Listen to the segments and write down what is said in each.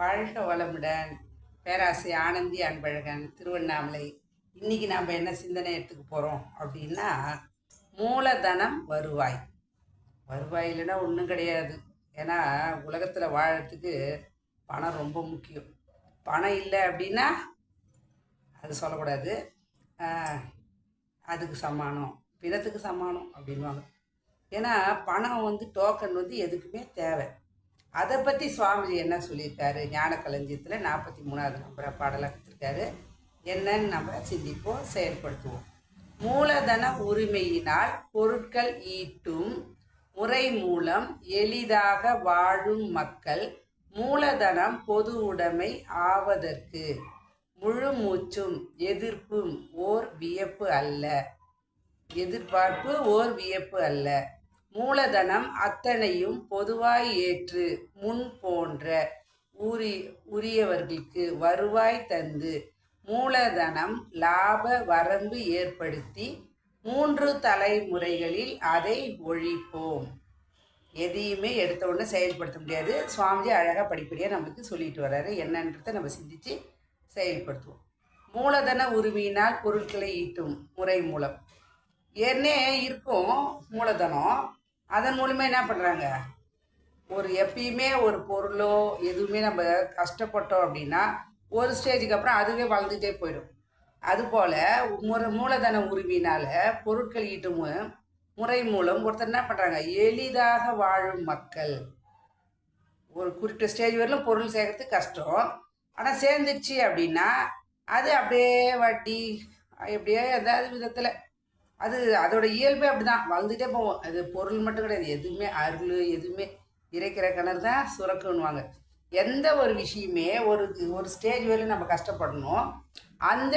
வாழ்க வளமுடன். பேராசை ஆனந்தி அன்பழகன் திருவண்ணாமலை. இன்னைக்கு நாம் என்ன சிந்தனை எடுத்துக்க போகிறோம் அப்படின்னா மூலதனம் வருவாய். வருவாய் இல்லைன்னா ஒன்றும் கிடையாது. ஏன்னா உலகத்தில் வாழறதுக்கு பணம் ரொம்ப முக்கியம். பணம் இல்லை அப்படின்னா அது சொல்லக்கூடாது. அதுக்கு சமானம் பிணத்துக்கு சமானம் அப்படின்வாங்க ஏன்னா பணம் வந்து டோக்கன் வந்து எதுக்குமே தேவை. அதை பற்றி சுவாமிஜி என்ன சொல்லியிருக்காரு? ஞான களஞ்சியத்தில் நாற்பத்தி மூணாவது நம்பரை பாடலாக கொடுத்துருக்காரு. என்னன்னு நம்ம சிந்திப்போம் செயல்படுத்துவோம். மூலதன உரிமையினால் பொருட்கள் ஈட்டும் முறை மூலம் எளிதாக வாழும் மக்கள் மூலதனம் பொது உடைமை ஆவதற்கு முழு மூச்சும் எதிர்ப்பும் ஓர் வியப்பு அல்ல. எதிர்பார்ப்பு ஓர் வியப்பு அல்ல. மூலதனம் அத்தனையும் பொதுவாய் ஏற்று முன் போன்ற உரி உரியவர்களுக்கு வருவாய் தந்து மூலதனம் லாப வரம்பு ஏற்படுத்தி மூன்று தலைமுறைகளில் அதை ஒழிப்போம். எதையுமே எடுத்த உடனே செயல்படுத்த முடியாது. சுவாமிஜி அழகாக படிப்படியாக நம்மளுக்கு சொல்லிட்டு வர்றாரு. என்னன்றதை நம்ம சிந்திச்சு செயல்படுத்துவோம். மூலதன உரிமையினால் பொருட்களை ஈட்டும் முறை மூலம். ஏற்கனவே இருக்கும் மூலதனம். அதன் மூலிமா என்ன பண்ணுறாங்க ஒரு எப்பயுமே ஒரு பொருளோ எதுவுமே நம்ம கஷ்டப்பட்டோம் அப்படின்னா ஒரு ஸ்டேஜுக்கு அப்புறம் அதுவே வளர்ந்துட்டே போயிடும். அதுபோல் ஒரு மூலதன உரிமையினால் பொருட்கள் ஈட்டும் முறை மூலம் ஒருத்தர் என்ன பண்ணுறாங்க எளிதாக வாழும் மக்கள். ஒரு குறிப்பிட்ட ஸ்டேஜ் வரலும் பொருள் சேர்க்கறது கஷ்டம். ஆனால் சேர்ந்துருச்சு அப்படின்னா அது அப்படியே வட்டி எப்படியோ ஏதாவது விதத்தில் அது அதோட இயல்பே அப்படிதான். வளர்ந்துட்டே போவோம். அது பொருள் மட்டும் கிடையாது. எதுவுமே அருள் எதுவுமே இறைக்கிற கிணறு தான் சுரக்குன்னுவாங்க. எந்த ஒரு விஷயமே ஒரு ஒரு ஸ்டேஜ் வரையும் நம்ம கஷ்டப்படணும். அந்த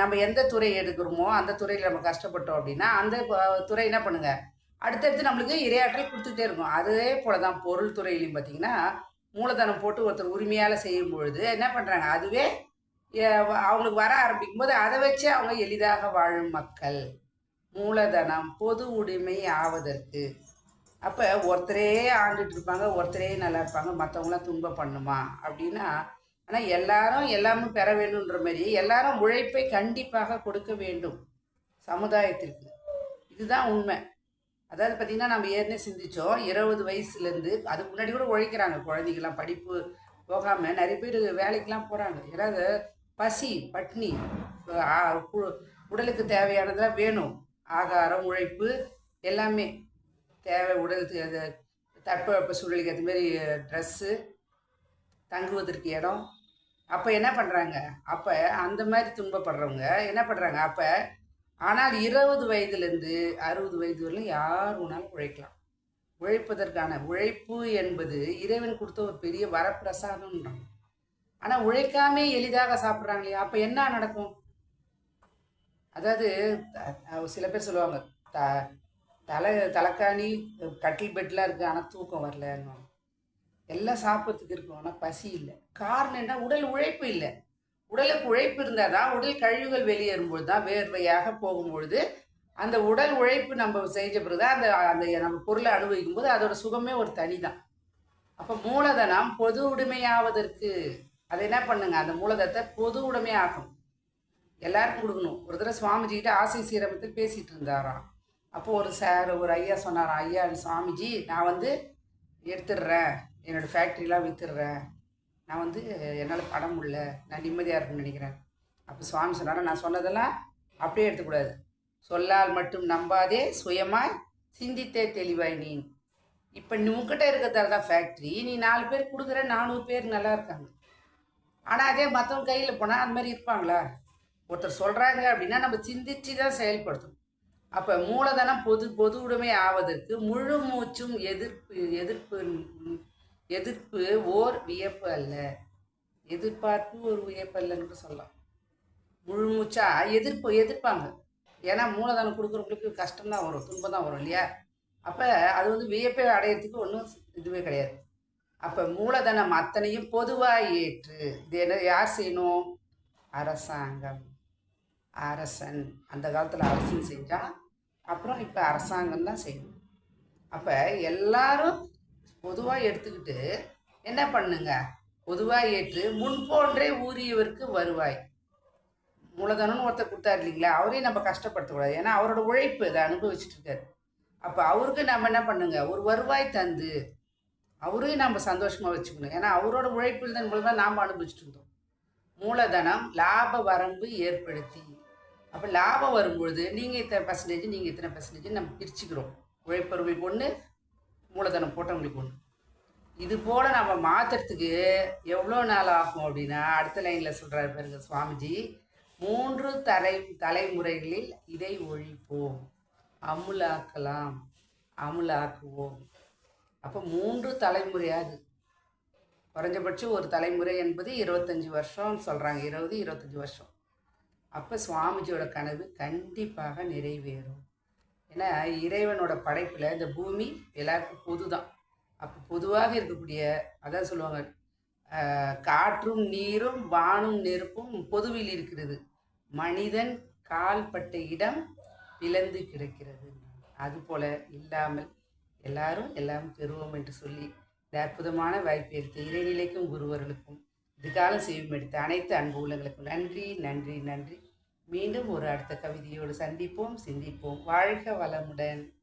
நம்ம எந்த துறை எடுக்கிறோமோ அந்த துறையில் நம்ம கஷ்டப்பட்டோம் அப்படின்னா அந்த துறை என்ன பண்ணுங்க? அடுத்தடுத்து நம்மளுக்கு இரையாற்றல் கொடுத்துட்டே இருக்கும். அதே போல தான் பொருள் துறையிலையும் பார்த்தீங்கன்னா மூலதனம் போட்டு ஒருத்தர் உரிமையால் செய்யும் பொழுது என்ன பண்ணுறாங்க அதுவே அவங்களுக்கு வர ஆரம்பிக்கும் போது அதை வச்சு அவங்க எளிதாக வாழும் மக்கள். மூலதனம் பொது உடைமை ஆவதற்கு. அப்போ ஒருத்தரே ஆண்டுட்டு இருப்பாங்க ஒருத்தரே நல்லா இருப்பாங்க மற்றவங்களாம் துன்பம் பண்ணுமா? அப்படின்னா ஆனால் எல்லாரும் எல்லாமே பெற வேண்டும்ன்ற மாதிரி எல்லாரும் உழைப்பை கண்டிப்பாக கொடுக்க வேண்டும் சமுதாயத்திற்கு. இதுதான் உண்மை. அதாவது பார்த்திங்கன்னா நம்ம ஏற்கனவே சிந்தித்தோம் இருபது வயசுலேருந்து அதுக்கு முன்னாடி கூட உழைக்கிறாங்க குழந்தைங்களாம் படிப்பு போகாமல் நிறைய பேர் வேலைக்கெலாம் போகிறாங்க ஏதாவது பசி பட்னி உடலுக்கு தேவையானதெல்லாம் வேணும். ஆகாரம் உழைப்பு எல்லாமே தேவை உடலுக்கு அது தட்பவெப்ப சூழலுக்கு ஏற்ற மாதிரி ட்ரெஸ்ஸு தங்குவதற்கு இடம். அப்போ என்ன பண்ணுறாங்க அப்போ அந்த மாதிரி துன்பப்படுறவங்க என்ன பண்ணுறாங்க அப்போ ஆனால் இருபது வயதுலேருந்து அறுபது வயது வரலும் யார் வேணாலும் உழைக்கலாம். உழைப்பதற்கான உழைப்பு என்பது இறைவன் கொடுத்த ஒரு பெரிய வரப்பிரசாதம்ன்றாங்க. ஆனால் உழைக்காமே எளிதாக சாப்பிட்றாங்க இல்லையா அப்போ என்ன நடக்கும்? அதாவது சில பேர் சொல்லுவாங்க த தலை தலைக்காணி கட்டில் பெட்லாம் இருக்குது ஆனால் தூக்கம் வரலன்னு எல்லாம் சாப்பிட்றதுக்கு இருக்கும் ஆனால் பசி இல்லை. காரணம் என்ன? உடல் உழைப்பு இல்லை. உடலுக்கு உழைப்பு இருந்தால் தான் உடல் கழிவுகள் வெளியேறும்பொழுது தான் வேர்வையாக போகும்பொழுது அந்த உடல் உழைப்பு நம்ம செஞ்ச பிறகு தான் அந்த அந்த நம்ம பொருளை அனுபவிக்கும் போது அதோட சுகமே ஒரு தனி தான். அப்போ மூலதனம் பொது உடைமையாவதற்கு அதை என்ன பண்ணுங்க? அந்த மூலதனத்தை பொது உடைமையாக்கணும். எல்லாருக்கும் கொடுக்கணும். ஒரு தடவை சுவாமிஜிக்கிட்ட ஆசை சீரமத்தில் பேசிகிட்டு இருந்தாராம். அப்போது ஒரு சார் ஒரு ஐயா சொன்னாராம் ஐயா சுவாமிஜி நான் வந்து எடுத்துடுறேன். என்னோடய ஃபேக்ட்ரிலாம் விற்றுடுறேன் நான் வந்து என்னால் படம் முடியல. நான் நிம்மதியாக இருக்குன்னு நினைக்கிறேன். அப்போ சுவாமி சொன்னாலும் நான் சொன்னதெல்லாம் அப்படியே எடுத்துக்கூடாது. சொல்லால் மட்டும் நம்பாதே சுயமாய் சிந்தித்தே தெளிவாய் நீ. இப்போ நீ உங்ககிட்ட இருக்கிறதால தான் ஃபேக்ட்ரி நீ நாலு பேர் கொடுக்குற நானூறு பேர் நல்லா இருக்காங்க. ஆனால் அதே மற்றவங்க கையில் போனால் அந்த மாதிரி இருப்பாங்களா? ஒருத்தர் சொல்கிறாங்க அப்படின்னா நம்ம சிந்திச்சு தான் செயல்படுத்தணும். அப்போ மூலதனம் பொது பொது உடைமை ஆவதற்கு முழு மூச்சும் எதிர்ப்பு எதிர்ப்பு எதிர்ப்பு ஓர் வியப்பு அல்ல. எதிர்பார்ப்பு ஒரு வியப்பு அல்லன்னு கூட சொல்லலாம். முழு மூச்சா எதிர்ப்பு எதிர்ப்பாங்க. ஏன்னா மூலதனம் கொடுக்குறவங்களுக்கு கஷ்டம் தான் வரும் துன்பம் தான் வரும் இல்லையா? அப்போ அது வந்து வியப்பை அடையிறதுக்கு ஒன்றும் இதுவே கிடையாது. அப்போ மூலதனம் அத்தனையும் பொதுவாக ஏற்று இது என்ன யார் செய்யணும்? அரசாங்கம். அரசன். அந்த காலத்தில் அரசன் செஞ்சால் அப்புறம் இப்போ அரசாங்கம் தான் செய்யணும் அப்போ எல்லாரும் பொதுவாக எடுத்துக்கிட்டு என்ன பண்ணுங்க? பொதுவாக ஏற்று முன்போன்றே ஊறியவருக்கு வருவாய். மூலதனம்னு ஒருத்தர் கொடுத்தாரு இல்லைங்களா? அவரையும் நம்ம கஷ்டப்படுத்தக்கூடாது ஏன்னா அவரோட உழைப்பு இதை அனுபவிச்சுட்டு இருக்காரு. அப்போ அவருக்கு நம்ம என்ன பண்ணுங்க? ஒரு வருவாய் தந்து அவரையும் நம்ம சந்தோஷமாக வச்சுக்கணும். ஏன்னா அவரோட உழைப்பில் தான் மூலமாக நாம் அனுபவிச்சுட்டு இருந்தோம். மூலதனம் லாப வரம்பு ஏற்படுத்தி. அப்போ லாபம் வரும்பொழுது நீங்கள் இத்தனை பர்சன்டேஜ் நீங்கள் இத்தனை பர்சன்டேஜ் நம்ம பிரிச்சுக்கிறோம். உழைப்பவர்களுக்கு ஒன்று மூலதனம் போட்டவங்களுக்கு ஒன்று இது போல் நம்ம மாற்றுறதுக்கு எவ்வளோ நாள் ஆகும் அப்படின்னா அடுத்த லைனில் சொல்கிறாரு பாருங்க சுவாமிஜி மூன்று தலை தலைமுறைகளில் இதை ஒழிப்போம். அமுலாக்கலாம் அமுலாக்குவோம். அப்போ மூன்று தலைமுறையாது குறைஞ்சபட்சம் ஒரு தலைமுறை என்பது இருபத்தஞ்சி வருஷம் சொல்கிறாங்க இருபது இருபத்தஞ்சி வருஷம். அப்போ சுவாமிஜியோட கனவு கண்டிப்பாக நிறைவேறும். ஏன்னா இறைவனோட படைப்பில் இந்த பூமி எல்லாருக்கும் பொது தான் அப்போ பொதுவாக இருக்கக்கூடிய அதான் சொல்லுவாங்க காற்றும் நீரும் வானும் நெருப்பும் பொதுவில் இருக்கிறது. மனிதன் கால்பட்ட இடம் பிளந்து கிடக்கிறது. அதுபோல இல்லாமல் எல்லாரும் எல்லாம் பெறுவோம் என்று சொல்லி இந்த அற்புதமான வாய்ப்பை எடுத்த இறைநிலைக்கும் குருவர்களுக்கும் இதுகால செய்யும் எடுத்த அனைத்து அன்பு உள்ளங்களுக்கும் நன்றி நன்றி நன்றி. மீண்டும் ஒரு அடுத்த கவிதையோடு சந்திப்போம் சிந்திப்போம். வாழ்க வளமுடன்.